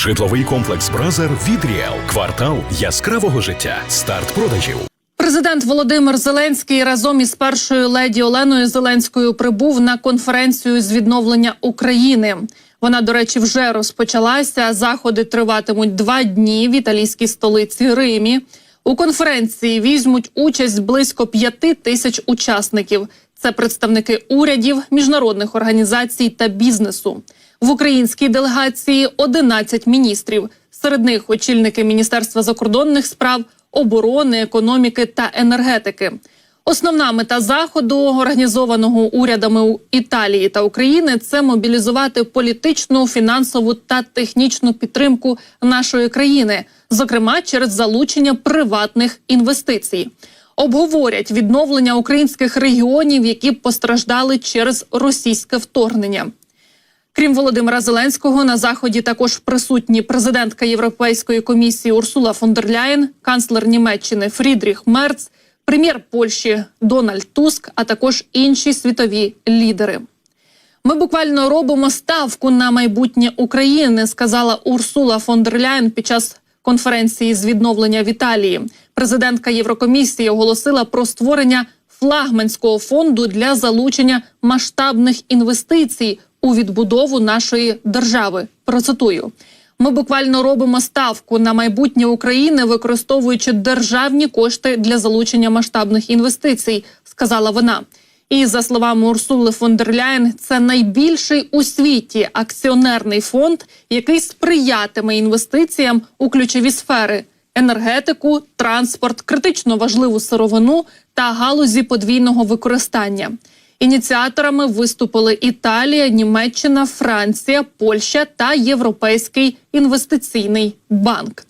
Житловий комплекс Бразер від Ріел. Квартал яскравого життя. Старт продажів. Президент Володимир Зеленський разом із першою леді Оленою Зеленською прибув на конференцію з відновлення України. Вона, до речі, вже розпочалася. Заходи триватимуть два дні в італійській столиці Римі. У конференції візьмуть участь близько п'яти тисяч учасників. Це представники урядів, міжнародних організацій та бізнесу. В українській делегації 11 міністрів. Серед них очільники Міністерства закордонних справ, оборони, економіки та енергетики. Основна мета заходу, організованого урядами Італії та України, це мобілізувати політичну, фінансову та технічну підтримку нашої країни, зокрема через залучення приватних інвестицій. Обговорять відновлення українських регіонів, які постраждали через російське вторгнення. Крім Володимира Зеленського, на заході також присутні президентка Європейської комісії Урсула фон дер Ляєн, канцлер Німеччини Фрідріх Мерц, прем'єр Польщі Дональд Туск, а також інші світові лідери. Ми буквально робимо ставку на майбутнє України, сказала Урсула фон дер Ляєн під час конференції з відновлення в Італії. Президентка Єврокомісії оголосила про створення флагманського фонду для залучення масштабних інвестицій у відбудову нашої держави. Процитую. Ми буквально робимо ставку на майбутнє України, використовуючи державні кошти для залучення масштабних інвестицій, сказала вона. І за словами Урсули фон дер Ляєн, це найбільший у світі акціонерний фонд, який сприятиме інвестиціям у ключові сфери: енергетику, транспорт, критично важливу сировину та галузі подвійного використання. Ініціаторами виступили Італія, Німеччина, Франція, Польща та Європейський інвестиційний банк.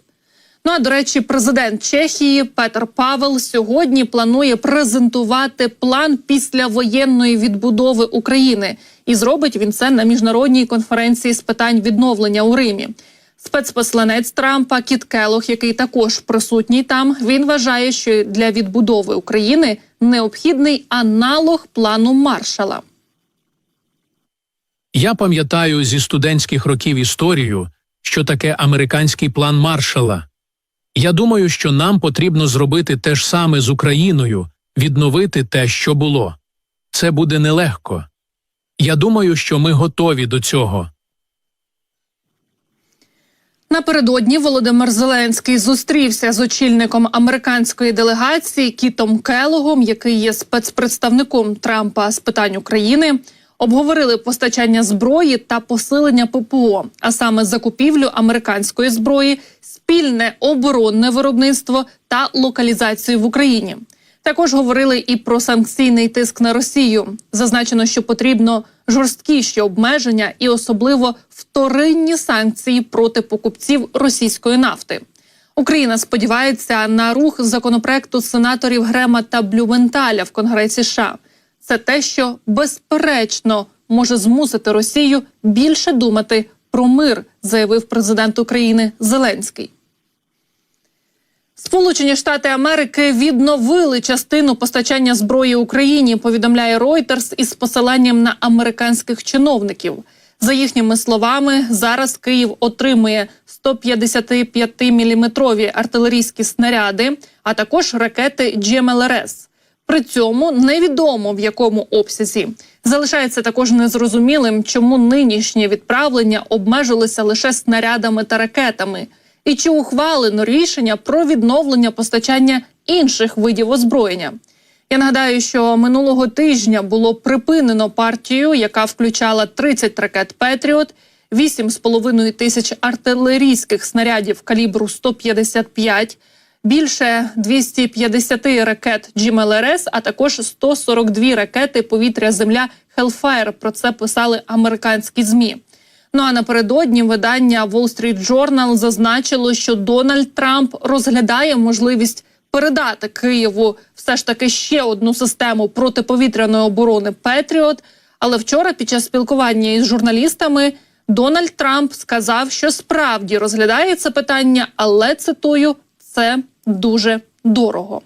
Ну а до речі, президент Чехії Петер Павел сьогодні планує презентувати план післявоєнної відбудови України, і зробить він це на міжнародній конференції з питань відновлення у Римі. Спецпосланець Трампа Кіт Келох, який також присутній там, він вважає, що для відбудови України необхідний аналог плану маршала. Я пам'ятаю зі студентських років історію, що таке американський план маршала. Я думаю, що нам потрібно зробити те ж саме з Україною, відновити те, що було. Це буде нелегко. Я думаю, що ми готові до цього. Напередодні Володимир Зеленський зустрівся з очільником американської делегації Кітом Келогом, який є спецпредставником Трампа з питань України. Обговорили постачання зброї та посилення ППО, а саме закупівлю американської зброї, спільне оборонне виробництво та локалізацію в Україні. Також говорили і про санкційний тиск на Росію. Зазначено, що потрібно жорсткіші обмеження і особливо вторинні санкції проти покупців російської нафти. Україна сподівається на рух законопроекту сенаторів Грема та Блюменталя в Конгресі. США. це те, що безперечно може змусити Росію більше думати про мир, заявив президент України Зеленський. Сполучені Штати Америки відновили частину постачання зброї Україні. Повідомляє Reuters із посиланням на американських чиновників. За їхніми словами, зараз Київ отримує 155-мм артилерійські снаряди, а також ракети GMLRS. При цьому невідомо в якому обсязі залишається також незрозумілим, чому нинішнє відправлення обмежилося лише снарядами та ракетами і чи ухвалено рішення про відновлення постачання інших видів озброєння. Я нагадаю, що минулого тижня було припинено партію, яка включала 30 ракет Петріот, 8,5 тисяч артилерійських снарядів калібру 155, більше 250 ракет GMLRS, а також 142 ракети повітря-земля Hellfire. Про це писали американські змі. Ну а напередодні видання Wall Street Journal зазначило, що Дональд Трамп розглядає можливість передати Києву все ж таки ще одну систему протиповітряної оборони Петріот. Але вчора, під час спілкування із журналістами, Дональд Трамп сказав, що справді розглядає це питання, але цитую це дуже дорого.